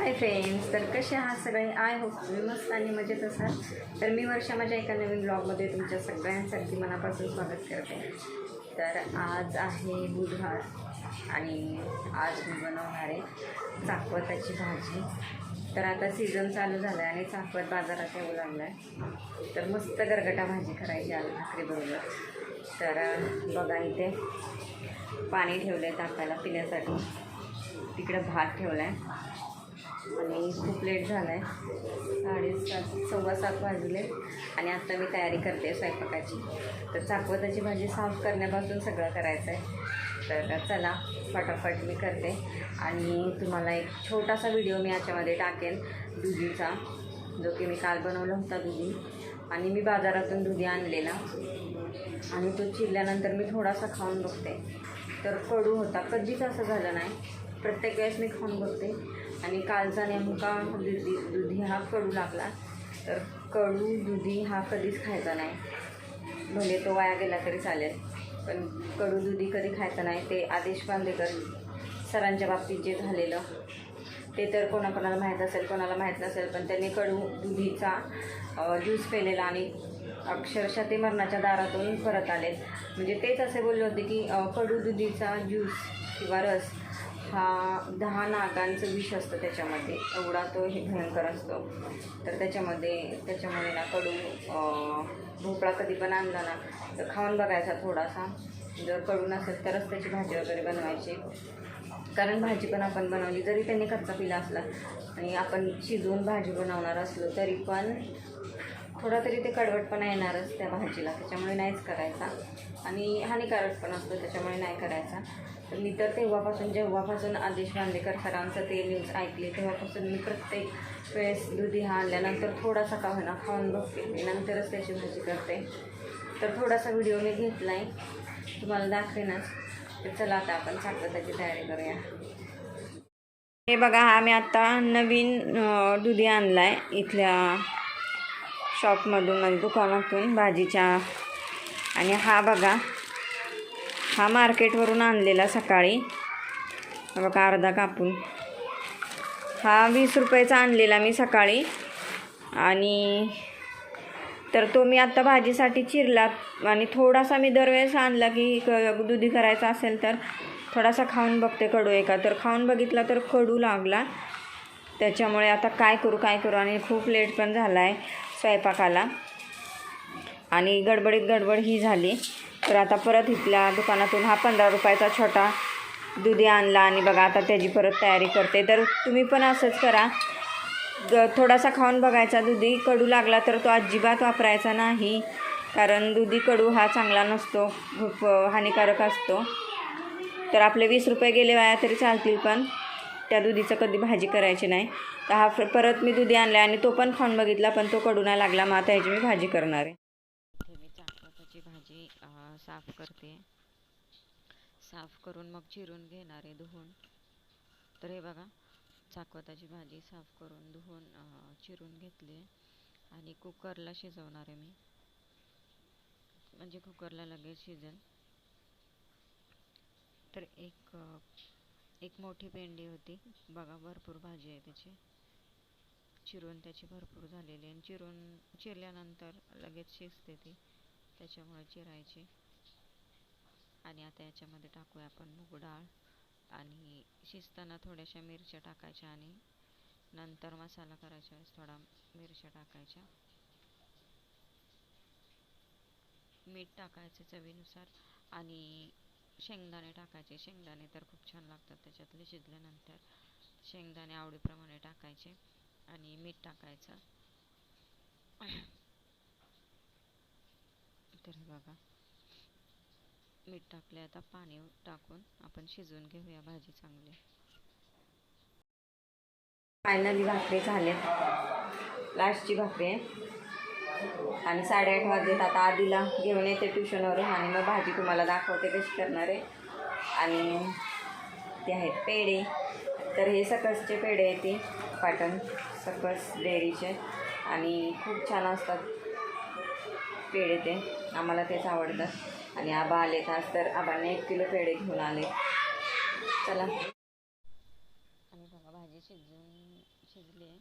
Hi friends तर कसे आहात सगळे? आय होप तुम्ही मस्त आणि मजेत असाल. तर मी वर्षा माझ्या एका नवीन ब्लॉगमध्ये तुमच्या सगळ्यांसाठी मनापासून स्वागत करते. तर आज आहे बुधवार आणि आज मी बनवणार आहे चाकवताची भाजी. तर आता सीझन चालू झाला आहे आणि चाकवत बाजारात येऊ लागला आहे तर मस्त गरगटा भाजी करायची आलू भाकरीबरोबर. तर बघा इथे पाणी ठेवलं आहे ताकाला पिण्यासाठी. तिकडं भात ठेवला आहे आणि खूप लेट झाला आहे साडेसात सव्वा सात वाजले आणि आत्ता मी तयारी करते स्वयंपाकाची. तर चाकवताची भाजी साफ करण्यापासून सगळं करायचं आहे तर चला फटाफट मी करते. आणि तुम्हाला एक छोटासा व्हिडिओ मी याच्यामध्ये टाकेन दुधीचा जो की मी काल बनवला होता दुधी. आणि मी बाजारातून दुधी आणलेला. आणि तो चिरल्यानंतर मी थोडासा खाऊन बघते. तर कडू होता कधीच असं झालं नाही. प्रत्येक वेळेस मी खाऊन बघते. आणि कालचा नेमका दुधी दुधी हा कडू लागला. तर कडू दुधी हा कधीच खायचा नाही. भले तो वाया गेला तरी चालेल पण कडू दुधी कधी खायचा नाही ते आदेश बांदेकर सरांच्या बाबतीत जे झालेलं ते तर कोणाकोणाला माहीत असेल कोणाला माहीत नसेल पण त्यांनी कडू दुधीचा ज्यूस पेलेला आणि अक्षरशः ते मरणाच्या दारातून परत आले म्हणजे तेच असे बोलले होते की कडू दुधीचा ज्यूस किंवा रस हा दहा नागांचं विष असतं त्याच्यामध्ये. एवढा तो हे भयंकर असतो. तर त्याच्यामध्ये त्याच्यामुळे ना कडू भोपळा कधी पण आणला ना तर खाऊन बघायचा थोडासा. जर कडू नसेल तरच त्याची भाजी वगैरे बनवायची. कारण भाजी पण आपण बनवली जरी त्यांनी कच्चा पिला असला आणि आपण शिजवून भाजी बनवणार असलो तरी पण थोडा तरी ते कडवटपणा येणारच त्या भाजीला त्याच्यामुळे नाहीच करायचा. आणि हानिकारक पण असतो त्याच्यामुळे नाही करायचा. तर मी तर तेव्हापासून जेव्हापासून आदेश बांदेकर सरांचं ते न्यूज ऐकली तेव्हापासून मी प्रत्येक वेळेस दुधी हा आणल्यानंतर थोडासा का होईना खाऊन बघते. मी नंतरच त्याची भाजी करते. तर थोडासा व्हिडिओ मी घेतला आहे तुम्हाला दाखवेनच. तर चला आता आपण साखरताची तयारी करूया. हे बघा हा मी आत्ता नवीन दुधी आणला आहे इथल्या शॉपमधून म्हणजे दुकानातून भाजीच्या. आणि हा बघा हा मार्केटवरून आणलेला सकाळी. बघा अर्धा कापून. हा वीस रुपयाचा आणलेला मी सकाळी. आणि तर तो मी आत्ता भाजीसाठी चिरला आणि थोडासा मी दरवेळेस आणला की क दुधी करायचा असेल तर थोडासा खाऊन बघते कडू एका. तर खाऊन बघितला तर कडू लागला. त्याच्यामुळे आता काय करू काय करू? आणि खूप लेट पण झाला आहे स्वयंपाकाला. आणि गडबडीत गडबड ही झाली. तर आता परत इथल्या दुकानातून हा पंधरा रुपयाचा छोटा दुधी आणला आणि बघा आता त्याची परत तयारी करते. तर तुम्ही पण असंच करा. ग थोडासा खाऊन बघायचा. दुधी कडू लागला तर तो अजिबात वापरायचा नाही. कारण दुधी कडू हा चांगला नसतो. खूप हानिकारक असतो. तर आपले वीस रुपये गेले वाया तरी चालतील पण. त्या दुधीचं कधी भाजी करायची नाही. तर हा फ- परत मी दुधी आणला आणि तो पण खाऊन बघितला पण तो कडू नाही लागला. मग आता ह्याची मी भाजी करणार आहे. मी चाकवताची भाजी साफ करते. साफ करून मग चिरून घेणार आहे धुवून. तर हे बघा चाकवताची भाजी साफ करून धुवून चिरून घेतली आहे. आणि कुकरला शिजवणार आहे मी. म्हणजे कुकरला लगेच शिजेल. तर एक एक मोठी पेंडी होती. बघा भरपूर भाजी आहे त्याची. चिरून त्याची भरपूर झालेली आणि चिरून चिरल्यानंतर लगेच शिजते ती. त्याच्यामुळे चिरायची. आणि आता याच्यामध्ये टाकूया आपण मूग डाळ. आणि शिजताना थोड्याशा मिरच्या टाकायच्या आणि नंतर मसाला करायच्या वेळेस थोडा मिरच्या टाकायच्या. मीठ टाकायचं चवीनुसार. आणि शेंगदाणे टाकायचे. शेंगदाणे तर खूप छान लागतात त्याच्यातले शिजल्यानंतर. शेंगदाणे आवडीप्रमाणे टाकायचे आणि मीठ टाकायचं. तर बघा. मीठ टाकले आता पाणी टाकून आपण शिजवून घेऊया भाजी चांगली. फायनली भाकरी झाले लास्टची भाकरी आहे. आणि साडेआठ वाजलेत. आता आधीला घेऊन येते ट्युशनवरून आणि मग भाजी तुम्हाला दाखवते कशी करणार आहे. आणि ते आहेत पेढे. तर हे सकसचे पेढे आहेत ते पाटण सकस डेअरीचे. आणि खूप छान असतात पेढे ते. आम्हाला तेच आवडतात. आणि आबा आले आज तर आबाने एक किलो पेढे घेऊन आले. चला. आणि बघा भाजी शिजून शिजली आहे.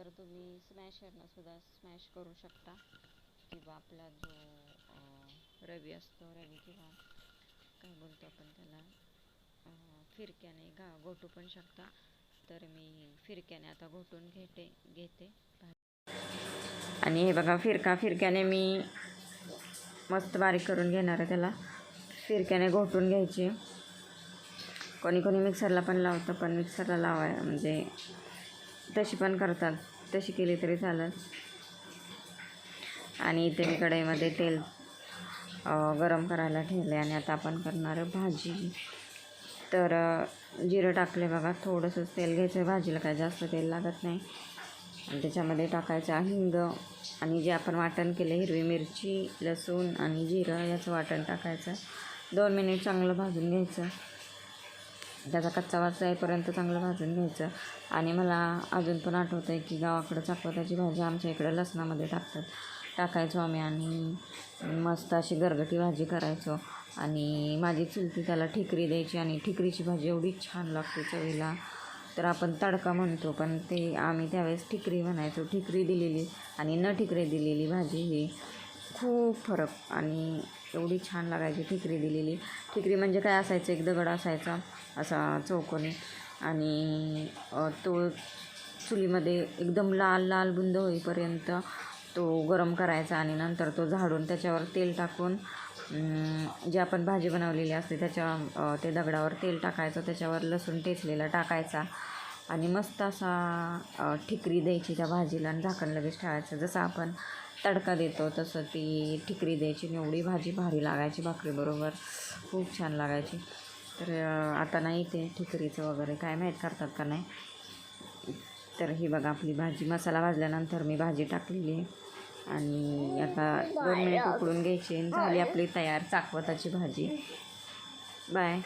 तर तुम्ही स्मॅशरनंसुद्धा स्मॅश करू शकता. किंवा आपला जो रवी असतो रवी किंवा काय बोलतो आपण त्याला फिरक्याने घा घोटू पण शकता. तर मी फिरक्याने आता घोटून घेते घेते. आणि हे बघा फिरका फिरक्याने मी मस्त बारीक करून घेणार आहे त्याला. फिरक्याने घोटून घ्यायची. कोणी कोणी मिक्सरला पण लावतं पण मिक्सरला लावाय म्हणजे तशी पण करतात. तशी केली तरी चालेल. आणि इथे मी कढईमध्ये तेल गरम करायला ठेवले आणि आता आपण करणार आहे भाजी. तर जिरं टाकले बघा. थोडंसं तेल घ्यायचं आहे भाजीला काय जास्त तेल लागत नाही. आणि त्याच्यामध्ये टाकायचं हिंग आणि जे आपण वाटण केलं हिरवी मिरची लसूण आणि जिरं याचं वाटण टाकायचं. दोन मिनिट चांगलं भाजून घ्यायचं. त्याचा कच्चा वास जाईपर्यंत चांगलं भाजून घ्यायचं. आणि मला अजून पण आठवतं आहे की गावाकडं चाकवताची भाजी आमच्या इकडं लसणामध्ये टाकतात. टाकायचो आम्ही आणि मस्त अशी गरगटी भाजी करायचो. आणि माझी चुलती त्याला ठिकरी द्यायची आणि ठिकरीची भाजी एवढी छान लागते चवीला. तर आपण तडका म्हणतो पण ते आम्ही त्यावेळेस ठिकरी म्हणायचो. ठिकरी दिलेली आणि न ठिकरी दिलेली भाजी ही खूप फरक आणि एवढी छान लागायची ठिकरी दिलेली. ठिकरी म्हणजे काय असायचं? एक दगड असायचा असा चौकोनी. आणि तो चुलीमध्ये एकदम लाल लाल बुंद होईपर्यंत तो गरम करायचा आणि नंतर तो झाडून त्याच्यावर तेल टाकून जे जी आपण भाजी बनवलेली असते त्याच्या ते दगडावर तेल टाकायचं त्याच्यावर लसूण टेचलेला टाकायचा. आणि मस्त असा ठिकरी द्यायची त्या भाजीला आणि झाकण लगेच ठेवायचं. जसं आपण तडका देतो तसं ती ठिकरी द्यायची आणि एवढी भाजी भारी लागायची भाकरीबरोबर. खूप छान लागायची. तर आता नाही ते ठिकरीचं वगैरे काय माहीत करतात का नाही. तर ही बघा आपली भाजी. मसाला भाजल्यानंतर मी भाजी टाकलेली आहे. आणि आता दोन मिनिट उकळून घ्यायची आणि झाली आपली तयार चाकवताची भाजी. बाय.